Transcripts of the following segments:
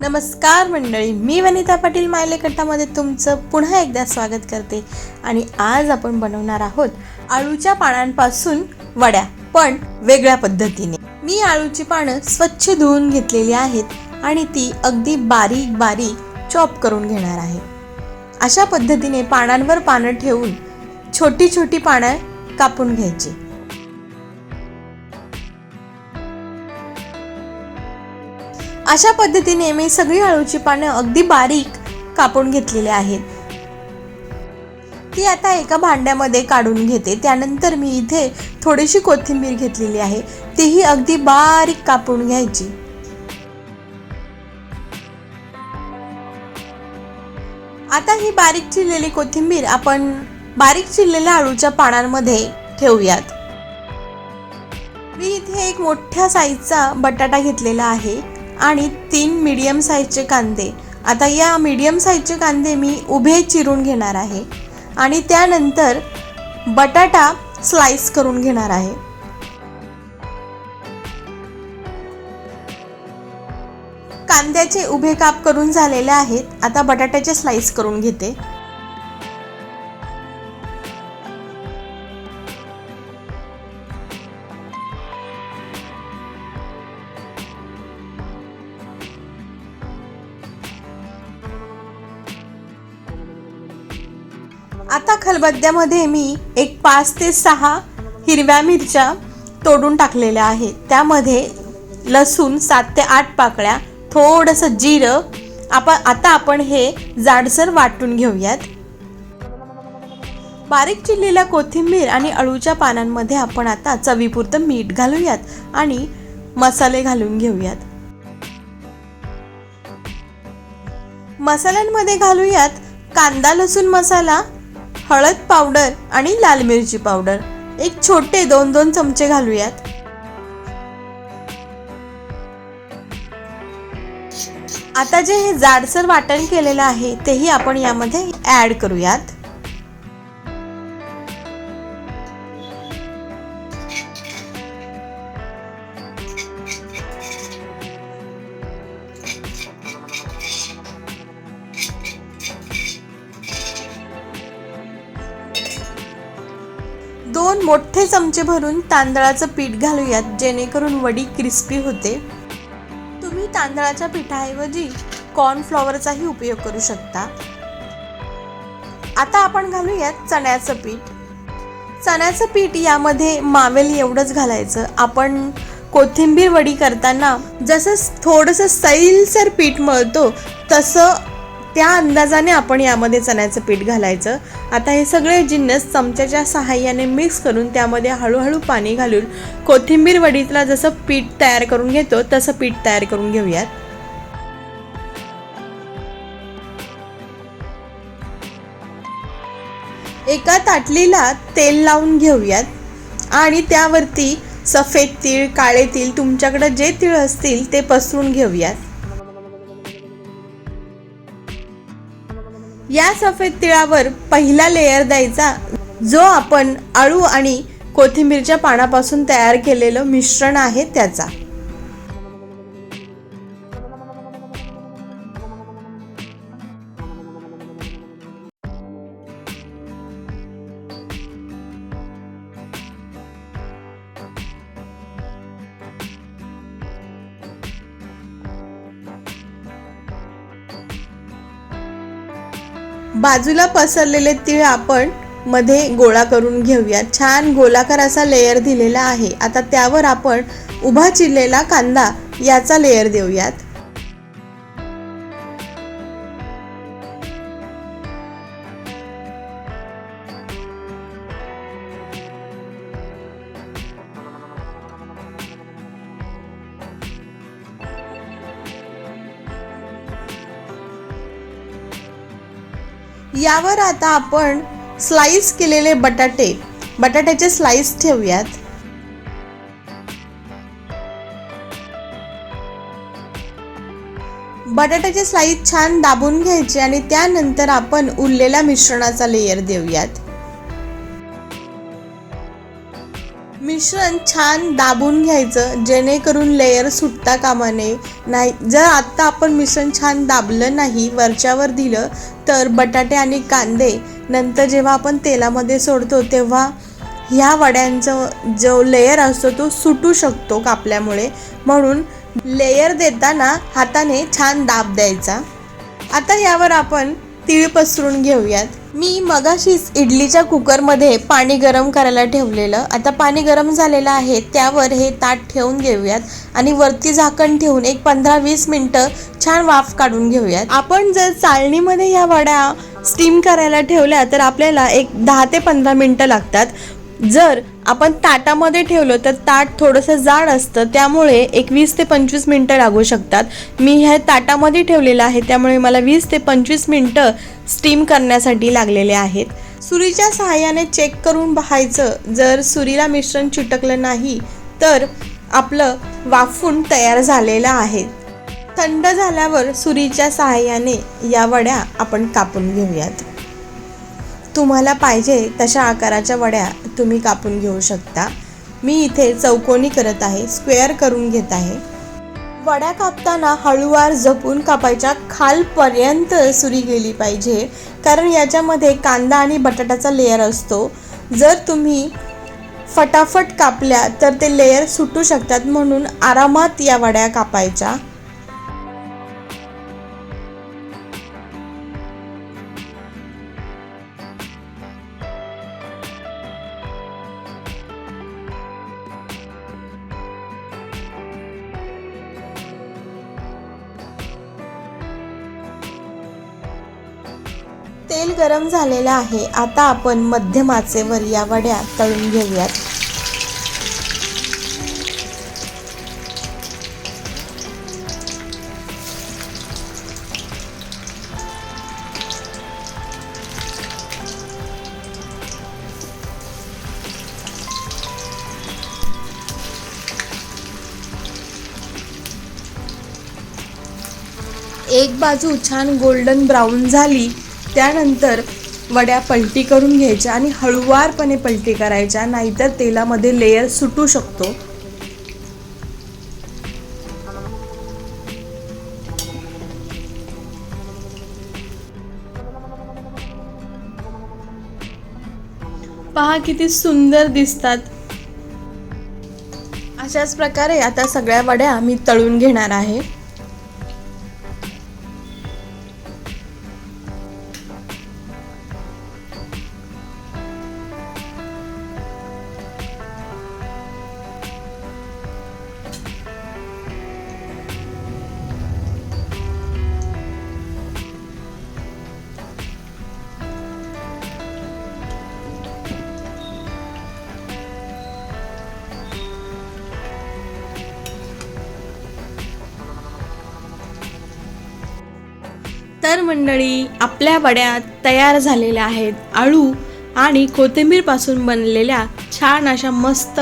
नमस्कार मंडळी मी वनिता पाटील मायलेकटामध्ये तुमचं पुन्हा एकदा स्वागत करते. आणि आज आपण बनवणार आहोत आळूच्या पानांपासून वड्या पण वेगळ्या पद्धतीने. मी आळूची पानं स्वच्छ धुवून घेतलेली आहेत आणि ती अगदी बारीक बारीक चॉप करून घेणार आहे. अशा पद्धतीने पानांवर पानं ठेवून छोटी छोटी पानं कापून घ्यायची. अशा पद्धतीने मी सगळी अळूची पानं अगदी बारीक कापून घेतलेली आहेत. ती आता एका भांड्यामध्ये काढून घेते. त्यानंतर मी इथे थोडीशी कोथिंबीर घेतलेली आहे. तीही अगदी बारीक कापून घ्यायची. आता ही बारीक चिरलेली कोथिंबीर आपण बारीक चिरलेल्या आळूच्या पानांमध्ये ठेवूयात. मी इथे एक मोठ्या साईजचा बटाटा घेतलेला आहे. आणि तीन मीडियम साईजचे कांदे. आता या मीडियम साईजचे कांदे मी उभे चिरून घेणार आहे. आणि त्यानंतर बटाटा स्लाइस करून घेणार आहे. कांद्याचे उभे काप करून झालेले आहेत. आता बटाट्याचे स्लाइस करून घेते. आता खलबत्त्यामध्ये मी एक पाच ते सहा हिरव्या मिरच्या तोडून टाकलेल्या आहेत. त्यामध्ये लसूण सात ते आठ पाकळ्या थोडंसं जिरं. आपण आता आपण हे जाडसर वाटून घेऊयात. बारीक चिरलेल्या कोथिंबीर आणि अळूच्या पानांमध्ये आपण आता चवीपुरतं मीठ घालूयात आणि मसाले घालून घेऊयात. मसाल्यांमध्ये घालूयात कांदा लसूण मसाला हळद पावडर आणि लाल मिरची पावडर. एक छोटे दोन दोन चमचे घालूयात. आता जे हे जाडसर वाटण केलेलं आहे तेही आपण यामध्ये ऍड करूयात. मोठे चमचे भरून तांदळाचं पीठ घालूयात जेणेकरून वडी क्रिस्पी होते. तुम्ही तांदळाच्या पिठाऐवजी कॉर्नफ्लॉवरचाही उपयोग करू शकता. आता आपण घालूयात चण्याचं पीठ. चण्याचं पीठ यामध्ये मावेल एवढंच घालायचं. आपण कोथिंबीर वडी करताना जसं थोडंसं सैलसर पीठ मळतो तसं त्या अंदाजाने आपण यामध्ये चण्याचं पीठ घालायचं. आता हे सगळे जिन्नस चमच्याच्या सहाय्याने मिक्स करून त्यामध्ये हळूहळू पाणी घालून कोथिंबीर वडीतला जसं पीठ तयार करून घेतो तसं पीठ तयार करून घेऊयात. एका ताटलीला तेल लावून घेऊयात. आणि त्यावरती सफेद तीळ काळे तीळ तुमच्याकडं जे तीळ असतील ते पसरून घेऊयात. या सफेद तिळावर पहिला लेयर द्यायचा जो आपण आळू आणि कोथिंबीरच्या पानापासून तयार केलेलं मिश्रण आहे त्याचा. बाजूला पसरलेले तीळ आपण मध्ये गोळा करून घेऊया. छान गोलाकार असा लेयर दिलेला आहे. आता त्यावर आपण उभा चिरलेला कांदा याचा लेयर देऊयात. यावर आता आपण स्लाइस केलेले बटाटे बटाट्याचे स्लाइस ठेवूयात. बटाट्याचे स्लाइस छान दाबून घ्यायचे आणि त्यानंतर आपण उरलेल्या मिश्रणाचा लेयर देऊयात. मिश्रण छान दाबून घ्यायचं जेणेकरून लेयर सुटता कामा नये. नाही जर आत्ता आपण मिश्रण छान दाबलं नाही वरच्यावर दिलं तर बटाटे आणि कांदे नंतर जेव्हा आपण तेलामध्ये सोडतो तेव्हा ह्या वड्यांचं जो लेयर असतो तो सुटू शकतो कापल्यामुळे. म्हणून लेयर देताना हाताने छान दाब द्यायचा. आता यावर आपण तीळ पसरून घेऊयात. मी मगाशीच इडलीच्या कुकरमध्ये पाणी गरम करायला ठेवलेलं. आता पाणी गरम झालेलं आहे त्यावर हे ताट ठेवून घेऊयात आणि वरती झाकण ठेवून एक पंधरा वीस मिनटं छान वाफ काढून घेऊयात. आपण जर चाळणीमध्ये ह्या वड्या स्टीम करायला ठेवल्या तर आपल्याला एक दहा ते पंधरा मिनटं लागतात. जर आपण ताटामध्ये ठेवलं तर ताट थोडंसं जाड असतं त्यामुळे एक वीस ते पंचवीस मिनटं लागू शकतात. मी हे ताटामध्ये ठेवलेलं आहे त्यामुळे मला वीस ते पंचवीस मिनटं स्टीम करण्यासाठी लागलेले आहेत. सुरीच्या सहाय्याने चेक करून पाहायचं जर सुरीला मिश्रण चिटकलं नाही तर आपलं वाफून तयार झालेलं आहे. थंड झाल्यावर सुरीच्या सहाय्याने या वड्या आपण कापून घेऊयात. तुम्हाला पाहिजे तशा आकाराच्या वड्या तुम्ही कापून घेऊ शकता. मी इथे चौकोनी करत आहे स्क्वेअर करून घेत आहे. वड्या कापताना हळूवार जपून कापायच्या खालपर्यंत सुरी गेली पाहिजे कारण याच्यामध्ये कांदा आणि बटाट्याचा लेयर असतो. जर तुम्ही फटाफट कापल्या तर ते लेअर सुटू शकतात म्हणून आरामात या वड्या कापायच्या. तेल गरम झालेलं आहे. आता आपण मध्यम आचेवर या वड्या तळून घेऊयात. एक बाजू छान गोल्डन ब्राऊन झाली. त्यानंतर वड्या पलटी करून घ्यायच्या आणि हळुवारपणे पलटी करायच्या नाहीतर तेलामध्ये लेयर सुटू शकतो. पहा किती सुंदर दिसतात. अशाच प्रकारे आता सगळ्या वड्या मी तळून घेणार आहे. तर मंडळी आपल्या वड्या तयार झालेल्या आहेत. आळू आणि कोथिंबीरपासून बनलेल्या छान अशा मस्त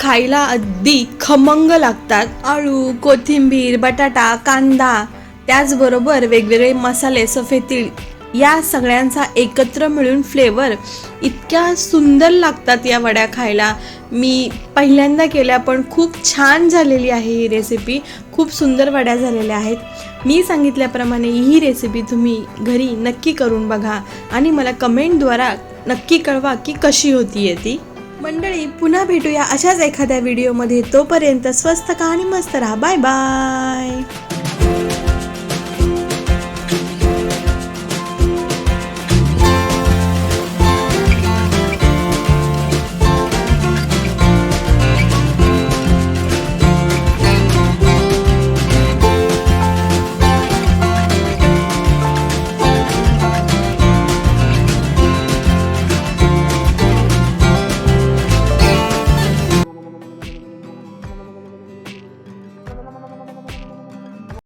खायला अगदी खमंग लागतात. आळू कोथिंबीर बटाटा कांदा त्याचबरोबर वेगवेगळे मसाले सफेद तीळ या सगळ्यांचा एकत्र मिळून फ्लेवर इतक्या सुंदर लागतात या वड्या खायला. मी पहिल्यांदा केल्या पण खूप छान झालेली आहे ही रेसिपी खूप सुंदर वड्या झालेल्या आहेत. मी सांगितल्याप्रमाणे ही रेसिपी तुम्ही घरी नक्की करून बघा आणि मला कमेंटद्वारा नक्की कळवा की कशी होती ती. मंडळी पुन्हा भेटूया अशाच एखाद्या व्हिडिओमध्ये तोपर्यंत स्वस्त कहाणी मस्त राहा. Bye bye